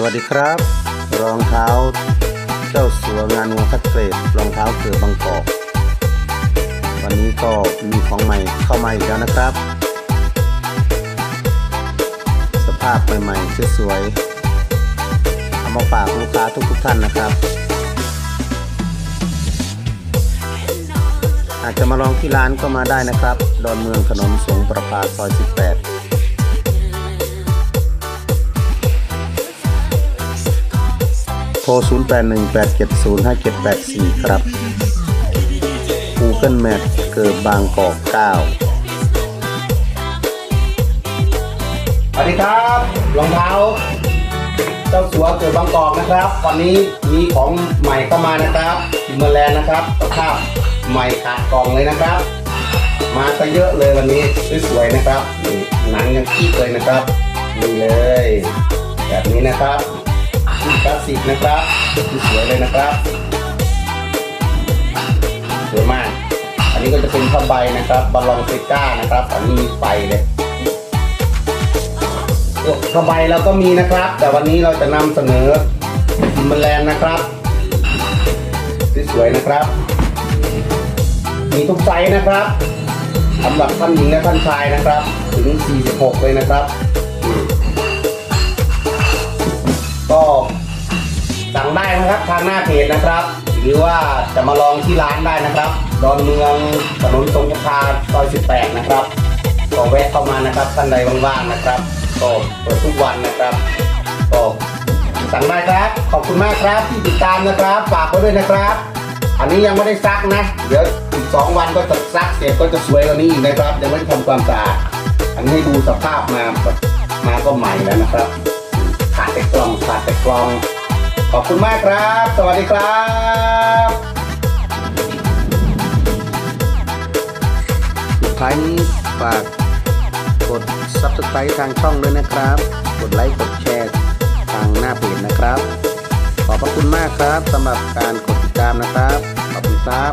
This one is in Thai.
สวัสดีครับ รองเท้า เจ้าสัวงานวัวคัดเกรดรองเท้าเกือบางกอกวันนี้ก็มีของใหม่เข้ามาอีกแล้วนะครับ สภาพใหม่ๆสวยๆเอามาฝากลูกค้าทุกๆท่านนะครับ อาจจะมาลองที่ร้านก็มาได้นะครับ ดอนเมืองถนนสงประภาซอย 18 ร 0818705784 ครับ Google Map เกิดบางกอก 9 สวัสดีครับรองเท้า เจ้าสัวเกิดบางกอกนะครับ วันนี้มีของใหม่เข้ามานะครับทิมเมอร์แลนด์นะครับสภาพใหม่ขาดกล่องเลยนะครับ มาซะเยอะเลยวันนี้สวยๆนะครับนี่หนังยังคีบเลยนะครับนี่เลย แบบนี้นะครับ ที่คลาสสิกนะครับสวยเลยนะครับ สวยมาก อันนี้ก็จะเป็นผ้าใบนะครับบอลลองเซก้านะครับ อันนี้มีไฟเลยผ้าใบเราก็มีนะครับ แต่วันนี้เราจะนำเสนอทิมเบอร์แลนนะครับสวยๆนะครับ มีทุกไซส์นะครับสำหรับท่านหญิงและท่านชายนะครับ ถึง 46 เลยนะครับ นะครับทางหน้าเพจนะครับ หรือว่าจะมาลองที่ร้านได้นะครับดอนเมืองถนนทรงประพาซอย 18 นะครับก็แวะเข้ามานะครับท่านใดว่างๆนะครับก็เปิดทุกวันนะครับก็สั่งได้ครับ ขอบคุณมากครับที่ติดตามนะครับฝากไว้ด้วยนะครับ อันนี้ยังไม่ได้ซักนะ เดี๋ยวอีกสองวันก็จะซักเสร็จก็จะสวยกว่านี้อีกนะครับยังไม่ได้ทำความสะอาดอันนี้ดูสภาพมามาก็ใหม่แล้วนะครับขาดแต่กล่องขาดแต่กล่อง ขอบคุณมากครับ สวัสดีครับท้ายนี้ฝากกด Subscribe ทางช่องด้วยนะครับ กดไลค์ กดแชร์ทางหน้าเพจนะครับ ขอบพระคุณมากครับสำหรับการกดติดตามนะครับ ขอบคุณครับ